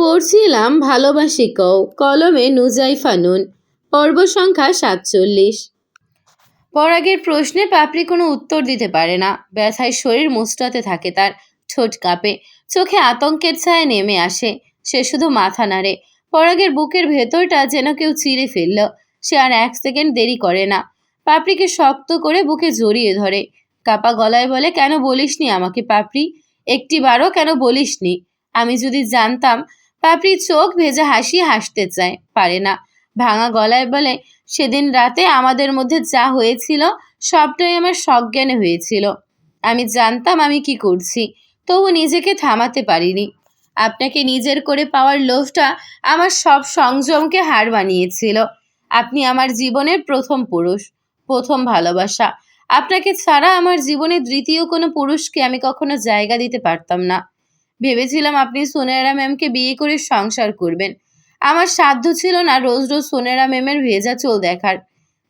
পড়ছিলাম ভালোবাসি কও, কলমে নুজাইফা নুন, পর্ব সংখ্যা সাতচল্লিশ। পরাগের প্রশ্নে পাপড়ি কোনো উত্তর দিতে পারে না, ব্যথায় শরীর মুচড়াতে থাকে তার, ঠোঁট কাঁপে, চোখে আতঙ্কের ছায়া নেমে আসে, সে শুধু মাথা নাড়ে, পরাগের বুকের ভেতরটা যেন কেউ চিরে ফেলল, সে আর এক সেকেন্ড দেরি করে না, পাপড়িকে শক্ত করে বুকে জড়িয়ে ধরে, কাপা গলায় বলে, কেন বলিসনি আমাকে পাপড়ি? একটিবারও কেন বলিসনি? আমি যদি জানতাম পাপড়ি চোখ ভেজা হাসি হাসতে চায়, পারে না। ভাঙা গলায় বলে, সেদিন রাতে আমাদের মধ্যে যা হয়েছিল, সবটাই আমার সজ্ঞানে হয়েছিল। আমি জানতাম আমি কি করছি, তবু নিজেকে থামাতে পারিনি। আপনাকে নিজের করে পাওয়ার লোভটা আমার সব সংযমকে হার বানিয়েছিল আপনি আমার জীবনের প্রথম পুরুষ, প্রথম ভালোবাসা। আপনাকে ছাড়া আমার জীবনে দ্বিতীয় কোনো পুরুষকে আমি কখনো জায়গা দিতে পারতাম না। ভেবেছিলাম আপনি সোনেরা ম্যামকে বিয়ে করে সংসার করবেন। আমার সাধ্য ছিল না রোজ রোজ সোনেরা ম্যামের ভেজা চোল দেখার।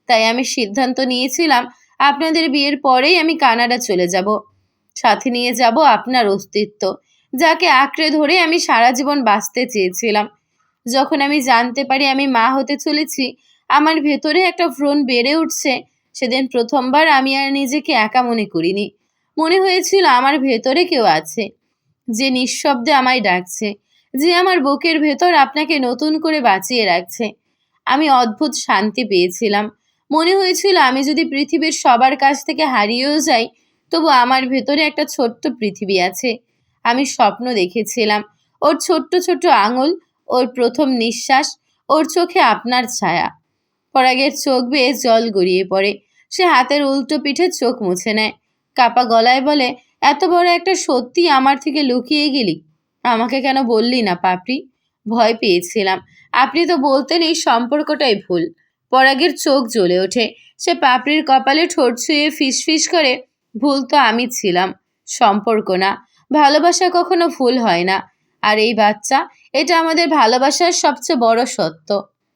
তাই আমি সিদ্ধান্ত নিয়েছিলাম, আপনাদের বিয়ের পরেই আমি কানাডা চলে যাব। সাথে নিয়ে যাব আপনার অস্তিত্ব, যাকে আঁকড়ে ধরে আমি সারা জীবন বাঁচতে চেয়েছিলাম। যখন আমি জানতে পারি আমি মা হতে চলেছি, আমার ভেতরে একটা ভ্রণ বেড়ে উঠছে। সেদিন প্রথমবার আমি আর নিজেকে একা মনে করিনি। মনে হয়েছিল আমার ভেতরে কেউ আছে। যে নিঃশব্দে আমায় ডাকছে, যে আমার বুকের ভেতর আপনাকে নতুন করে বাঁচিয়ে রাখছে। আমি অদ্ভুত শান্তি পেয়েছিলাম। মনে হয়েছিল আমি যদি পৃথিবীর সবার কাছ থেকে হারিয়েও যাই, তবু আমার ভেতরে একটা ছোট্ট পৃথিবী আছে। আমি স্বপ্ন দেখেছিলাম। ওর ছোট্ট ছোট্ট আঙুল, ওর প্রথম নিঃশ্বাস, ওর চোখে আপনার ছায়া। পরাগের চোখ বেয়ে জল গড়িয়ে পড়ে। সে হাতের উল্টো পিঠে চোখ মুছে নেয়। কাপা গলায় বলে এত বড় একটা সত্যি আমার থেকে লুকিয়ে গেলি। আমাকে কেন বললি না, পাপড়ি? ভয় পেয়েছিলাম। আপনি তো বলতেন এই সম্পর্কটাই ভুল। পরাগের চোখ জ্বলে ওঠে। সে পাপড়ির কপালে ঠোঁট ছুঁয়ে ফিসফিস করে, ভুল তো আমি ছিলাম। সম্পর্ক না। ভালোবাসা কখনো ভুল হয় না। আর এই বাচ্চা, এটা আমাদের ভালোবাসার সবচেয়ে বড় সত্য।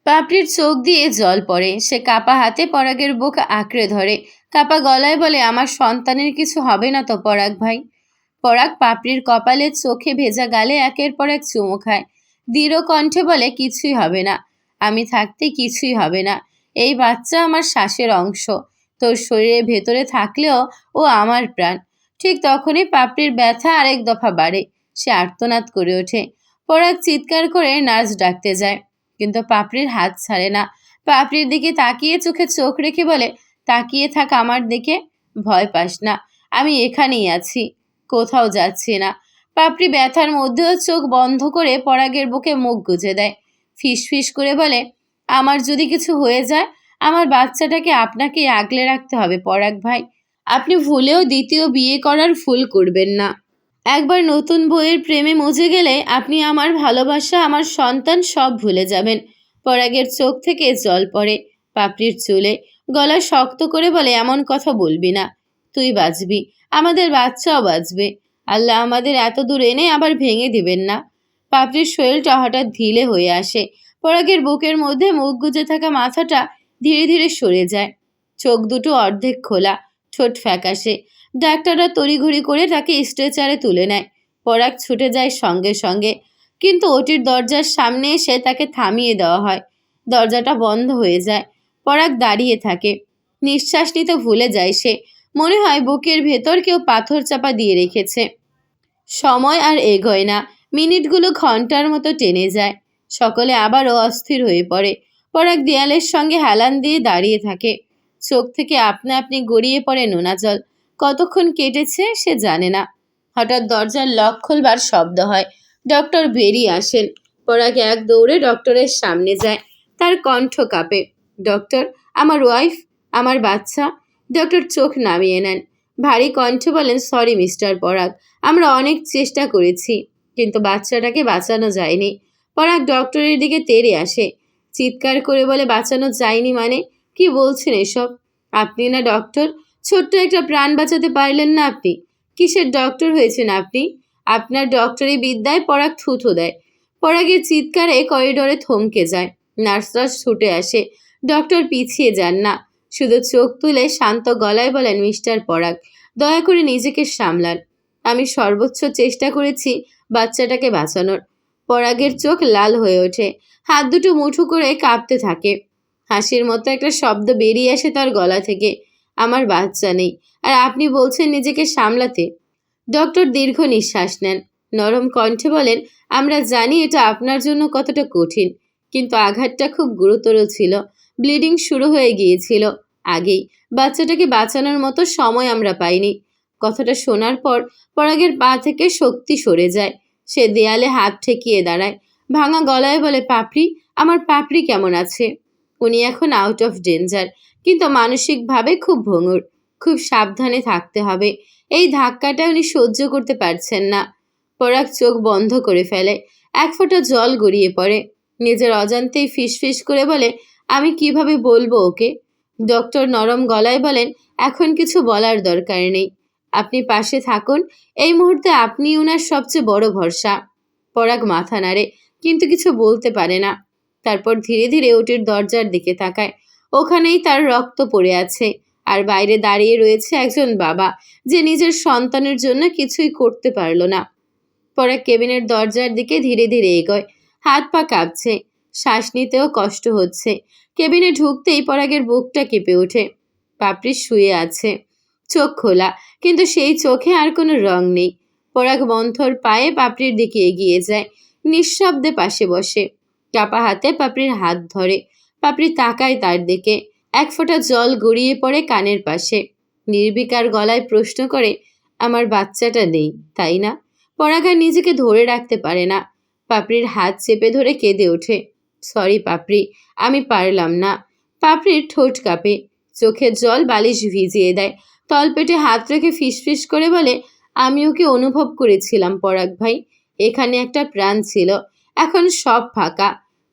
পাপড়ির চোখ দিয়ে জল পড়ে। সে কাপা হাতে পরাগের বুক আঁকড়ে ধরে। কাপা গলায় বলে, আমার সন্তানের কিছু হবে না তো, পরাগ ভাই? পরাগ পাপড়ির কপালে চোখে ভেজা গালে একের পর এক চুমু খায়। দৃঢ় কণ্ঠে বলে, কিছুই হবে না। আমি থাকতে কিছুই হবে না। এই বাচ্চা আমার শ্বাসের অংশ। তোর শরীরের ভেতরে থাকলেও ও আমার প্রাণ। ঠিক তখনই পাপড়ির ব্যথা আরেক দফা বাড়ে। সে আর্তনাদ করে ওঠে। পরাগ চিৎকার করে নার্স ডাকতে যায়। কিন্তু পাপড়ির হাত ছাড়ে না। পাপড়ির দিকে তাকিয়ে চোখে চোখ রেখে বলে তাকিয়ে থাক আমার দিকে। ভয় পাস না, আমি এখানেই আছি, কোথাও যাচ্ছি না। পাপড়ি ব্যথার মধ্যেও চোখ বন্ধ করে পরাগের বুকে মুখ গুজে দেয়। ফিস ফিস করে বলে, আমার যদি কিছু হয়ে যায়, আমার বাচ্চাটাকে আপনাকে আগলে রাখতে হবে পরাগ ভাই। আপনি ভুলেও দ্বিতীয় বিয়ে করার ভুল করবেন না। একবার নতুন বইয়ের প্রেমে মজে গেলে আপনি আমার ভালোবাসা, আমার সন্তান সব ভুলে যাবেন। পরাগের চোখ থেকে জল পড়ে পাপড়ির চুলে। গলা শক্ত করে বলে, এমন কথা বলবি না। তুই বাঁচবি আমাদের বাচ্চাও বাঁচবে আল্লাহ আমাদের এত দূর এনে আবার ভেঙে দিবেন না। পাপড়ির শরীরটা হঠাৎ ঢিলে হয়ে আসে। পরাগের বুকের মধ্যে মুখ গুজে থাকা মাথাটা ধীরে ধীরে সরে যায়। চোখ দুটো অর্ধেক খোলা, ঠোঁট ফ্যাকাশে। ডাক্তাররা তড়িঘড়ি করে তাকে স্ট্রেচারে তুলে নেয়। পরাগ ছুটে যায় সঙ্গে সঙ্গে। কিন্তু ওটির দরজার সামনে এসে তাকে থামিয়ে দেওয়া হয়। দরজাটা বন্ধ হয়ে যায়। পরাগ দাঁড়িয়ে থাকে। নিঃশ্বাস নিতে ভুলে যায় সে। মনে হয় বুকের ভেতর কেউ পাথর চাপা দিয়ে রেখেছে। সময় আর এগোয় না। মিনিটগুলো ঘণ্টার মতো টেনে যায়। সকলে আবারও অস্থির হয়ে পড়ে। পরাগ দেয়ালের সঙ্গে হেলান দিয়ে দাঁড়িয়ে থাকে। চোখ থেকে আপনা আপনি গড়িয়ে পড়ে নোনা জল কতক্ষণ কেটেছে সে জানে না। হঠাৎ দরজার লক খোলবার শব্দ হয়। ডক্টর বেরিয়ে আসেন। পরাগ এক দৌড়ে ডক্টরের সামনে যায়। তার কণ্ঠ কাঁপে। ডক্টর আমার ওয়াইফ আমার বাচ্চা। ডক্টর চোখ নামিয়ে নেন। ভারী কণ্ঠে বলেন সরি মিস্টার পরাগ আমরা অনেক চেষ্টা করেছি, কিন্তু বাচ্চাটাকে বাঁচানো যায়নি। পরাগ ডক্টরের দিকে তেড়ে আসে। চিৎকার করে বলে, বাঁচানো যায়নি মানে? কি বলছেন এসব? আপনি না ডক্টর ছোট্ট একটা প্রাণ বাঁচাতে পারলেন না আপনি। কিসের ডক্টর হয়েছেন আপনি? আপনার ডক্টরি বিদ্যায় পরাগ থুথু দেয়। পরাগের চিৎকারে করিডোরে থমকে যায়। নার্সরা ছুটে আসে। ডক্টর পিছিয়ে যান না। শুধু চোখ তুলে শান্ত গলায় বলেন, মিস্টার পরাগ, দয়া করে নিজেকে সামলান। আমি সর্বোচ্চ চেষ্টা করেছি বাচ্চাটাকে বাঁচানোর। পরাগের চোখ লাল হয়ে ওঠে, হাত দুটো মুঠো করে কাঁপতে থাকে। হাসির মতো একটা শব্দ বেরিয়ে আসে তার গলা থেকে, আমার বাচ্চা নেই, আর আপনি বলছেন নিজেকে সামলাতে? ডক্টর দীর্ঘ নিঃশ্বাস নেন, নরম কণ্ঠে বলেন, আমরা জানি এটা আপনার জন্য কতটা কঠিন, কিন্তু আঘাতটা খুব গুরুতর ছিল। ব্লিডিং শুরু হয়ে গিয়েছিল। আগেই বাচ্চাটাকে বাঁচানোর মতো সময় আমরা পাইনি। কথাটা শোনার পর পরাগের পা থেকে শক্তি সরে যায়। সে দেয়ালে হাত ঠেকিয়ে দাঁড়ায়। ভাঙা গলায় বলে, পাপড়ি, আমার পাপড়ি কেমন আছে? উনি এখন আউট অফ ডেঞ্জার কিন্তু মানসিকভাবে খুব ভঙুর খুব সাবধানে থাকতে হবে। এই ধাক্কাটা উনি সহ্য করতে পারছেন না। পরাগ চোখ বন্ধ করে ফেলে। এক ফোঁটা জল গড়িয়ে পড়ে। নিজের অজান্তেই ফিসফিস করে বলে আমি কীভাবে বলব ওকে? ডক্টর নরম গলায় বলেন, এখন কিছু বলার দরকার নেই। আপনি পাশে থাকুন, এই মুহূর্তে আপনি ওনার সবচেয়ে বড় ভরসা। পরাগ মাথা নাড়ে, কিন্তু কিছু বলতে পারে না। তারপর ধীরে ধীরে ওটির দরজার দিকে তাকায়। ওখানেই তার রক্ত পড়ে আছে। আর বাইরে দাঁড়িয়ে রয়েছে একজন বাবা, যে নিজের সন্তানের জন্য কিছুই করতে পারল না। পরাগ কেবিনের দরজার দিকে ধীরে ধীরে এগোয়। হাত পা কাঁপছে। শ্বাস নিতেও কষ্ট হচ্ছে। কেবিনে ঢুকতেই পরাগের বুকটা কেঁপে ওঠে। পাপড়ি শুয়ে আছে। চোখ খোলা, কিন্তু সেই চোখে আর কোনো রং নেই। পরাগ মন্থর পায়ে পাপড়ির দিকে এগিয়ে যায়। নিঃশব্দে পাশে বসে। চাপা হাতে পাপড়ির হাত ধরে। পাপড়ি তাকায় তার দিকে। এক ফোঁটা জল গড়িয়ে পড়ে কানের পাশে। নির্বিকার গলায় প্রশ্ন করে, আমার বাচ্চাটা নেই, তাই না? পরাগ আর নিজেকে ধরে রাখতে পারে না। পাপড়ির হাত চেপে ধরে কেঁদে ওঠে। সরি পাপড়ি। আমি পারলাম না। পাপড়ির ঠোঁট কাঁপে। চোখের জল বালিশ ভিজিয়ে দেয়। তলপেটে হাত রেখে ফিসফিস করে বলে, আমি ওকে অনুভব করেছিলাম, পরাগ ভাই। এখানে একটা প্রাণ ছিল। এখন সব ফাঁকা।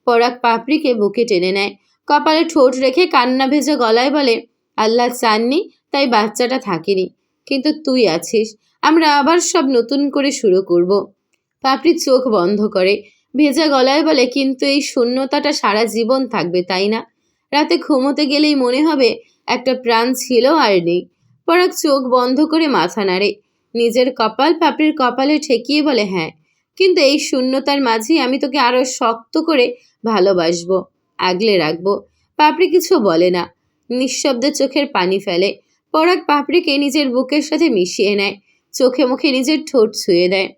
পরাগ পাপড়িকে বুকে টেনে নেয়। কপালে ঠোঁট রেখে কান্না ভেজা গলায় বলে, আল্লাহ চাননি, তাই বাচ্চাটা থাকেনি। কিন্তু তুই আছিস। আমরা আবার সব নতুন করে শুরু করব। পাপড়ি চোখ বন্ধ করে। ভেজা গলায় বলে, কিন্তু এই শূন্যতাটা সারা জীবন থাকবে, তাই না? রাতে ঘুমোতে গেলেই মনে হবে একটা প্রাণ ছিল আর নেই। পরাগ চোখ বন্ধ করে মাথা নাড়ে। নিজের কপাল পাপড়ির কপালে ঠেকিয়ে বলে হ্যাঁ কিন্তু এই শূন্যতার মাঝেই আমি তোকে আরও শক্ত করে ভালোবাসবো, আগলে রাখব। পাপড়ি কিছু বলে না। নিঃশব্দে চোখের পানি ফেলে। পরাগ পাপড়িকে নিজের বুকের সাথে মিশিয়ে নেয়। চোখে মুখে নিজের ঠোঁট ছুঁয়ে দেয়।